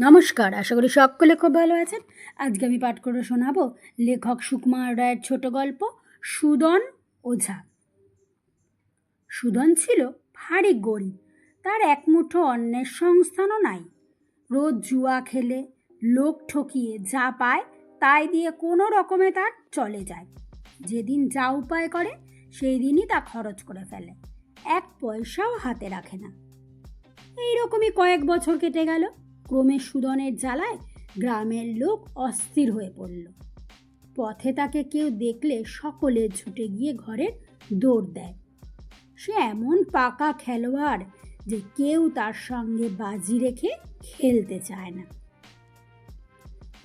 নমস্কার, আশা করি সকলে খুব ভালো আছেন। আজকে আমি পাঠ করে শোনাবো লেখক সুকুমার রায়ের ছোট গল্প, সুদন ওঝা। সুদন ছিল ভারী গরিব, তার এক মুঠো অন্যের সংস্থানও নাই। রোজ জুয়া খেলে, লোক ঠকিয়ে যা পায় তাই দিয়ে কোনো রকমে তার চলে যায়। যেদিন যা উপায় করে সেই দিনই তা খরচ করে ফেলে। এক পয়সাও হাতে রাখে না। এইরকমই কয়েক বছর কেটে গেল। ক্রমে সুদনের জ্বালায় গ্রামের লোক অস্থির হয়ে পড়ল। পথে তাকে কেউ দেখলে সকলে ছুটে গিয়ে ঘরের দৌড় দেয়। সে এমন পাকা খেলোয়াড় যে কেউ তার সঙ্গে বাজি রেখে খেলতে চায় না।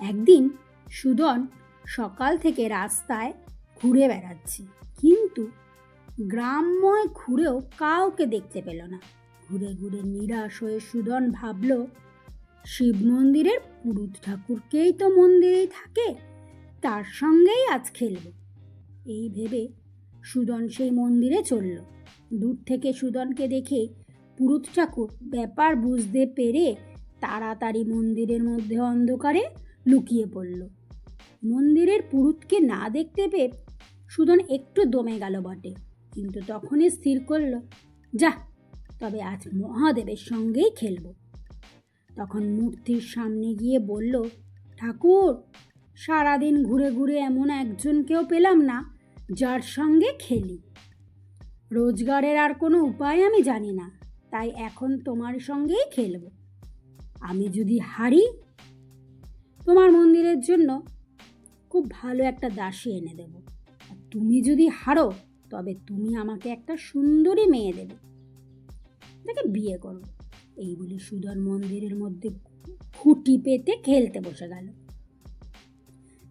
একদিন সুদন সকাল থেকে রাস্তায় ঘুরে বেড়াচ্ছে, কিন্তু গ্রামময় ঘুরেও কাউকে দেখতে পেল না। ঘুরে ঘুরে নিরাশ হয়ে সুদন ভাবল শিব মন্দিরের পুরুত ঠাকুরকেই তো মন্দিরেই থাকে, তার সঙ্গেই আজ খেলব। এই ভেবে সুদন সেই মন্দিরে চলল। দূর থেকে সুদনকে দেখে পুরুত ঠাকুর ব্যাপার বুঝতে পেরে তাড়াতাড়ি মন্দিরের মধ্যে অন্ধকারে লুকিয়ে পড়ল। মন্দিরের পুরুতকে না দেখতে পেয়ে সুদন একটু দমে গেল বটে, কিন্তু তখনই স্থির করল, যা, তবে আজ মহাদেবের সঙ্গেই খেলব। তখন মূর্তির সামনে গিয়ে বলল, ঠাকুর, সারাদিন ঘুরে ঘুরে এমন একজনকেও পেলাম না, যার সঙ্গে খেলি। রোজগারের আর কোনো উপায় আমি জানি না, তাই এখন তোমার সঙ্গেই খেলব। আমি যদি হারি, তোমার মন্দিরের জন্য খুব ভালো একটা দাসী এনে দেব। আর তুমি যদি হারো, তবে তুমি আমাকে একটা সুন্দরী মেয়ে দেবে। তাকে বিয়ে করো। এই বলে সুদন মন্দিরের মধ্যে খুঁটি পেতে খেলতে বসে গেল।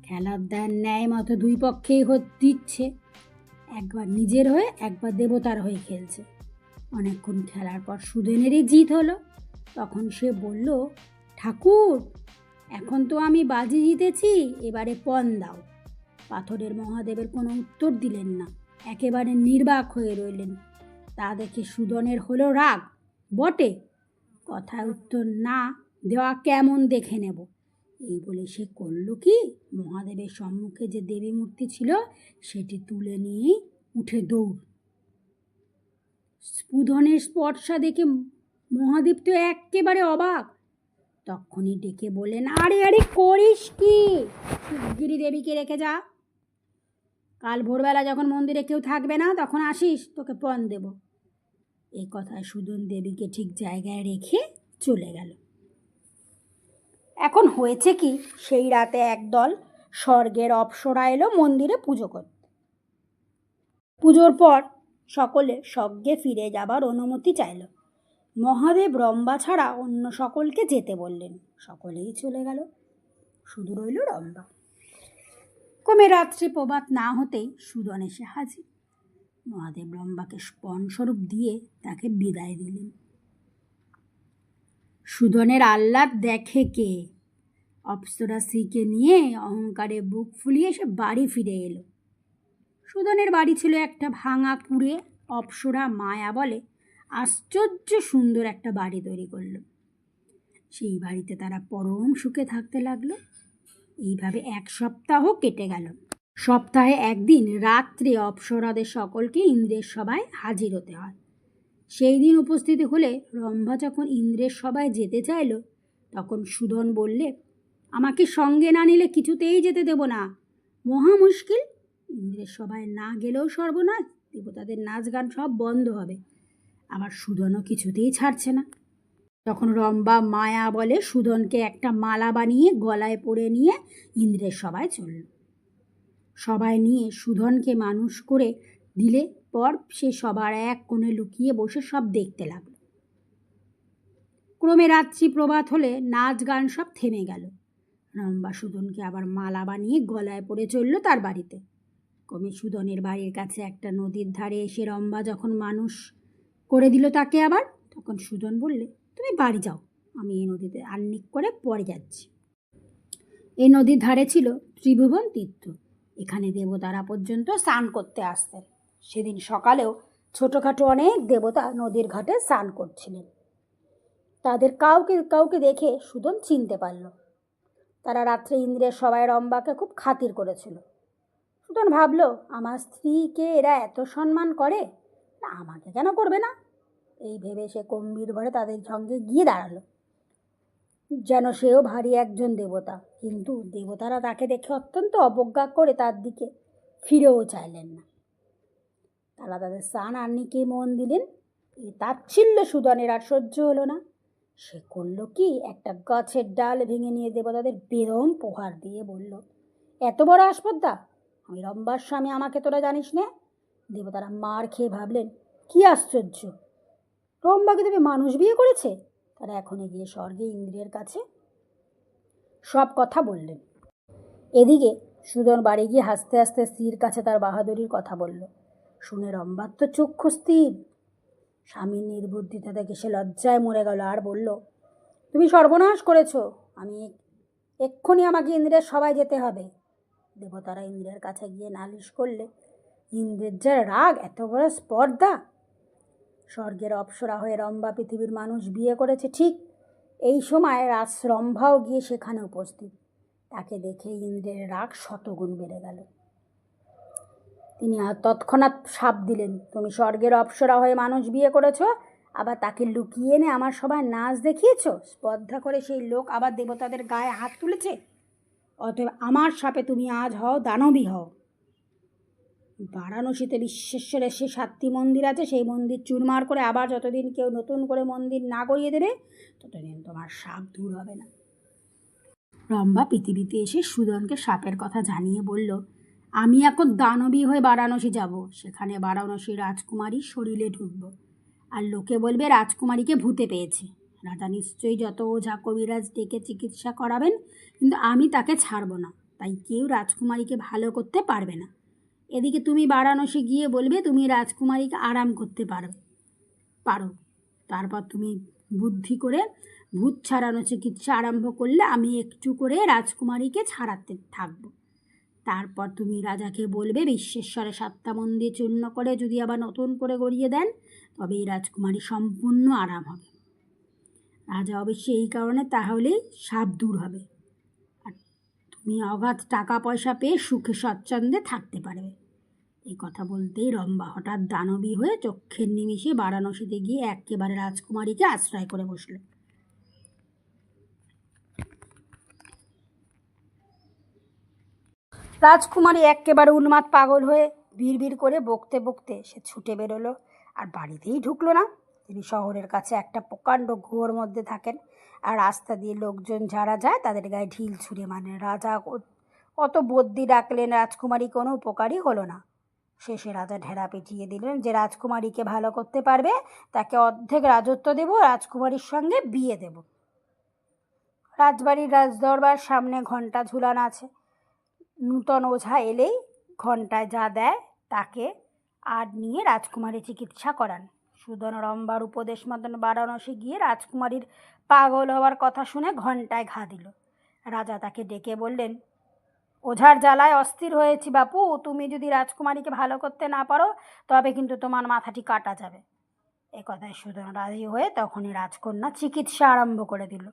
খেলার দেন ন্যায় মতো দুই পক্ষেই দিচ্ছে। একবার নিজের হয়ে, একবার দেবতার হয়ে খেলছে। অনেকক্ষণ খেলার পর সুদেনেরই জিত হলো। তখন সে বলল, ঠাকুর, এখন তো আমি বাজি জিতেছি, এবারে পণ দাও। পাথরের মহাদেবের কোনো উত্তর দিলেন না। একেবারে নির্বাক হয়ে রইলেন। তা দেখে সুদনের হলো রাগ। বটে? কথায় উত্তর না দেওয়া কেমন দেখে নেব? এই বলে সে করল কি? মহাদেবের সম্মুখে যে দেবী মূর্তি ছিল, সেটি তুলে নিয়ে উঠে দৌড়। স্পুধনের স্পর্শা দেখে মহাদেব তো একেবারে অবাক। তখনই ডেকে বললেন, আরে আরে, করিস কি? শিগগিরি দেবীকে রেখে যা। কাল ভোরবেলা যখন মন্দিরে কেউ থাকবে না, তখন আসিস, তোকে পণ দেব। এই কথায় সুদন দেবীকে ঠিক জায়গায় রেখে চলে গেল। এখন হয়েছে কি? সেই রাতে একদল স্বর্গের অপসরা এলো মন্দিরে পুজো করতে। পুজোর পর সকলে স্বর্গে ফিরে যাবার অনুমতি চাইল। মহাদেব রম্বা ছাড়া অন্য সকলকে যেতে বললেন। সকলেই চলে গেল। শুধু রইল রম্বা। কমে রাত্রি প্রবাদ না হতেই সুদন এসে হাজির। মহাদেব রম্বাকে স্বরূপ দিয়ে তাকে বিদায় দিলেন। সুদনের আহ্লাদ দেখে কে? অপ্সরা স্ত্রীকে নিয়ে অহংকারে বুক ফুলিয়ে সে বাড়ি ফিরে এলো। সুদনের বাড়ি ছিল একটা ভাঙা কুড়ে, অপ্সরা মায়া বলে আশ্চর্য সুন্দর একটা বাড়ি তৈরি করল। সেই বাড়িতে তারা পরম সুখে থাকতে লাগল। এইভাবে এক সপ্তাহ কেটে গেল। সপ্তাহে একদিন রাত্রে অপ্সরাদের সকলকে ইন্দ্রের সভায় হাজির হতে হয়। সেই দিন উপস্থিত হলে রম্ভা যখন ইন্দ্রের সভায় যেতে চাইল, তখন সুদন বললে, আমাকে সঙ্গে না নিলে কিছুতেই যেতে দেব না। মহা মুশকিল। ইন্দ্রের সভায় না গেলেও সর্বনাশ। দেবতাদের নাচ গান সব বন্ধ হবে। আবার সুদনও কিছুতেই ছাড়ছে না। তখন রম্বা মায়া বলে সুদনকে একটা মালা বানিয়ে গলায় পরে নিয়ে ইন্দ্রের সভায় চলল। সবাই নিয়ে সুধনকে মানুষ করে দিলে পর সে সবার এক কোণে লুকিয়ে বসে সব দেখতে লাগল। ক্রমে রাত্রি প্রভাত হলে নাচ গান সব থেমে গেল। রম্বা সুদনকে আবার মালা বানিয়ে গলায় পড়ে চলল তার বাড়িতে। ক্রমে সুদনের বাড়ির কাছে একটা নদীর ধারে এসে রম্বা যখন মানুষ করে দিল তাকে আবার, তখন সুদন বললে, তুমি বাড়ি যাও, আমি এই নদীতে আন্নিক করে পরে যাচ্ছি। এই নদীর ধারে ছিল ত্রিভুবন তীর্থ। এখানে দেবতারা পর্যন্ত স্নান করতে আসতেন। সেদিন সকালেও ছোটোখাটো অনেক দেবতা নদীর ঘাটে স্নান করছিলেন। তাদের কাউকে কাউকে দেখে সুদন চিনতে পারল। তারা রাত্রে ইন্দ্রের সবাই রম্বাকে খুব খাতির করেছিল। সুদন ভাবল, আমার স্ত্রীকে এরা এত সম্মান করে? না, আমাকে কেন করবে না? এই ভেবে সে গম্ভীর ভরে তাদের সঙ্গে গিয়ে দাঁড়াল। যেন সেও ভারী একজন দেবতা। কিন্তু দেবতারা তাকে দেখে অত্যন্ত অবজ্ঞা করে তার দিকে ফিরেও চাইলেন না। তারা তাদের স্নান আন্নিকে মন দিলেন। এই তাচ্ছিল্য সুদনের আর সহ্য হলো না। সে করল কি? একটা গাছের ডাল ভেঙে নিয়ে দেবতাদের বেরম প্রহার দিয়ে বলল, এত বড় আসপদ্দা, আমি রম্বার স্বামী আমাকে তোরা জানিস না? দেবতারা মার খেয়ে ভাবলেন, কি আশ্চর্য! রম্বাকে দেবে মানুষ বিয়ে করেছে? তারা এখন গিয়ে স্বর্গে ইন্দ্রের কাছে সব কথা বললেন। এদিকে সুদন বাড়ি গিয়ে হাসতে হাসতে স্ত্রীর কাছে তার বাহাদুরির কথা বলল। শুনে রম্বার তো চক্ষু স্থির স্বামীর নির্বুদ্ধিতা দেখে সে লজ্জায় মরে গেল আর বলল, তুমি সর্বনাশ করেছ। আমি এক্ষুনি আমাকে ইন্দ্রের সবাই যেতে হবে। দেবতারা ইন্দ্রের কাছে গিয়ে নালিশ করলে, ইন্দ্রের যা রাগ, এত বড় স্পর্ধা! স্বর্গের অপ্সরা হয়ে রম্ভা পৃথিবীর মানুষ বিয়ে করেছে ঠিক এই সময় রাজ রম্ভাও গিয়ে সেখানে উপস্থিত। তাকে দেখে ইন্দ্রের রাগ শতগুণ বেড়ে গেল। তিনি তৎক্ষণাৎ সাপ দিলেন, তুমি স্বর্গের অপ্সরা হয়ে মানুষ বিয়ে করেছ? আবার তাকে লুকিয়ে এনে আমার সবাই নাচ দেখিয়েছ? স্পর্ধা করে সেই লোক আবার দেবতাদের গায়ে হাত তুলেছে? অতএব আমার সাপে তুমি আজ হও, দানবী হও। বারাণসীতে বিশ্বেশ্বরের সে সাতটি মন্দির আছে, সেই মন্দির চুরমার করে আবার যতদিন কেউ নতুন করে মন্দির না গড়িয়ে দেবে, ততদিন তোমার সাপ দূর হবে না। রম্ভা পৃথিবীতে এসে সুদনকে সাপের কথা জানিয়ে বলল, আমি এখন দানবী হয়ে বারাণসী যাব, সেখানে বারাণসী রাজকুমারী শরীরে ঢুকবো। আর লোকে বলবে রাজকুমারীকে ভূতে পেয়েছে। রাজা নিশ্চয়ই যত ওঝা কবিরাজ ডেকে চিকিৎসা করাবেন, কিন্তু আমি তাকে ছাড়ব না, তাই কেউ রাজকুমারীকে ভালো করতে পারবে না। এদিকে তুমি বারাণসী গিয়ে বলবে তুমি রাজকুমারীকে আরাম করতে পারো পারো। তারপর তুমি বুদ্ধি করে ভূত ছাড়ানো চিকিৎসা আরম্ভ করলে আমি একটু করে রাজকুমারীকে ছাড়াতে থাকব। তারপর তুমি রাজাকে বলবে, বিশ্বেশ্বরের সাতটা মন্দির চূর্ণ করে যদি আবার নতুন করে গড়িয়ে দেন, তবে এই রাজকুমারী সম্পূর্ণ আরাম হবে। রাজা অবশ্যই এই কারণে তাহলেই সাপ দূর হবে। আর তুমি অগাধ টাকা পয়সা পেয়ে সুখে স্বচ্ছন্দে থাকতে পারবে। এই কথা বলতেই রম্বা হঠাৎ দানবী হয়ে চক্ষের নিমিষে বারাণসীতে গিয়ে একেবারে রাজকুমারীকে আশ্রয় করে বসল। রাজকুমারী একেবারে উন্মাদ পাগল হয়ে বিড়বিড় করে বকতে বকতে সে ছুটে বেরোলো আর বাড়িতেই ঢুকলো না। তিনি শহরের কাছে একটা প্রকাণ্ড গুয়োর মধ্যে থাকেন আর রাস্তা দিয়ে লোকজন যারা যায় তাদের গায়ে ঢিল ছুঁড়ে মানে রাজা কত বদ্যি ডাকলেন রাজকুমারী কোনো উপকারই হলো না। শেষে রাজা ঢেরা পিটিয়ে দিলেন যে রাজকুমারীকে ভালো করতে পারবে, তাকে অর্ধেক রাজত্ব দেব, রাজকুমারীর সঙ্গে বিয়ে দেব। রাজবাড়ির রাজদরবার সামনে ঘণ্টা ঝুলান আছে। নূতন ওঝা এলেই ঘন্টায় যা দেয় তাকে আর নিয়ে রাজকুমারী চিকিৎসা করান। সুদন রম্বার উপদেশ মতন বারাণসী গিয়ে রাজকুমারীর পাগল হওয়ার কথা শুনে ঘন্টায় ঘা দিল। রাজা তাকে ডেকে বললেন ওঝার জ্বালায় অস্থির হয়েছি বাপু। তুমি যদি রাজকুমারীকে ভালো করতে না পারো, তবে কিন্তু তোমার মাথাটি কাটা যাবে। এ কথায় সুদন রাজি হয়ে তখনই রাজকন্যা চিকিৎসা আরম্ভ করে দিল।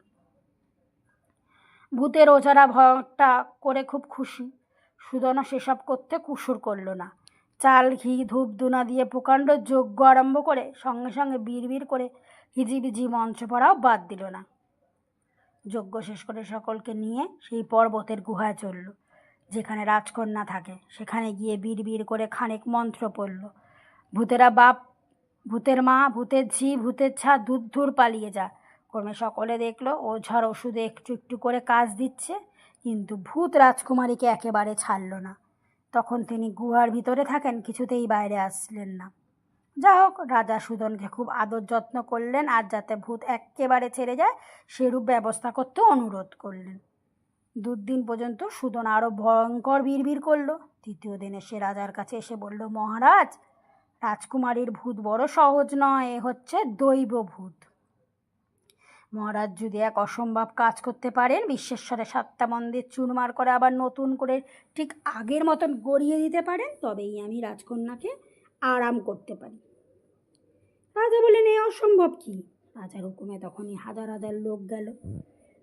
ভূতের ওঝারা ভয়টা করে খুব খুশি। সুদনও সেসব করতে কুসুর করল না। চাল, ঘি, ধূপ, দুনা দিয়ে প্রকাণ্ড যজ্ঞ আরম্ভ করে সঙ্গে সঙ্গে বিড় করে হিজিবিজি মঞ্চ পড়াও বাদ দিল না। যজ্ঞ শেষ করে সকলকে নিয়ে সেই পর্বতের গুহায় চলল। যেখানে রাজকন্যা থাকে, সেখানে গিয়ে বিড় বিড় করে খানিক মন্ত্র পড়ল। ভূতেরা বাপ, ভূতের মা, ভূতের ঝি, ভূতের ছা দূর দূর পালিয়ে যা ক্রমে সকলে দেখল, ও ঝড় ওষুধে একটু একটু করে কাজ দিচ্ছে, কিন্তু ভূত রাজকুমারীকে একেবারে ছাড়ল না। তখন তিনি গুহার ভিতরে থাকেন, কিছুতেই বাইরে আসলেন না। যা হোক, রাজা সুদনকে খুব আদর যত্ন করলেন, আর যাতে ভূত একেবারে ছেড়ে যায়, সেরূপ ব্যবস্থা করতে অনুরোধ করলেন। দুদিন পর্যন্ত সুদন আরও ভয়ঙ্কর বিড়বিড় করল। তৃতীয় দিনে সে রাজার কাছে এসে বলল, মহারাজ, রাজকুমারীর ভূত বড় সহজ নয়, এ হচ্ছে দৈব ভূত। মহারাজ যদি এক অসম্ভব কাজ করতে পারেন বিশ্বেশ্বরের সাতটা মন্দির চুরমার করে আবার নতুন করে ঠিক আগের মতন গড়িয়ে দিতে পারেন, তবেই আমি রাজকন্যাকে আরাম করতে পারি। রাজা বললেন, এ অসম্ভব কি? রাজার হুকুমে তখনই হাজার হাজার লোক গেল।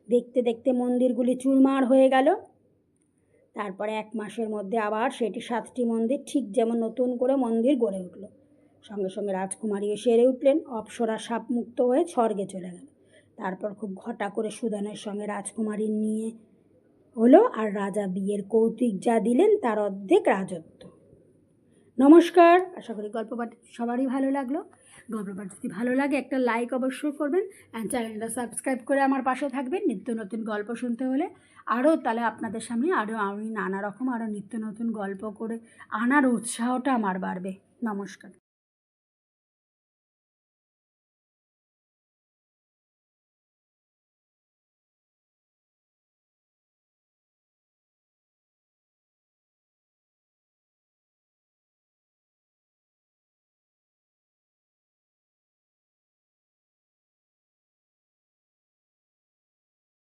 দেখতে দেখতে মন্দিরগুলি চুরমার হয়ে গেল। তারপরে এক মাসের মধ্যে আবার সেটি সাতটি মন্দির ঠিক যেমন নতুন করে মন্দির গড়ে উঠল। সঙ্গে সঙ্গে রাজকুমারীও সেরে উঠলেন। অপ্সরা সাপ মুক্ত হয়ে স্বর্গে চলে গেল। তারপর খুব ঘটা করে সুদানের সঙ্গে রাজকুমারী নিয়ে হলো আর রাজা বিয়ের কৌতুক যা দিলেন তার অর্ধেক রাজত্ব। নমস্কার। আশা করি গল্প সবারই ভালো লাগল। গল্প পাঠ যদি ভালো লাগে, একটা লাইক অবশ্যই করবেন অ্যান্ড চ্যানেলটা সাবস্ক্রাইব করে আমার পাশে থাকবেন। নিত্য নতুন গল্প শুনতে হলে আরও তাহলে আপনাদের সামনে আরও আমি নানা রকম আরও নিত্য নতুন গল্প করে আনার উৎসাহটা আমার বাড়বে। নমস্কার।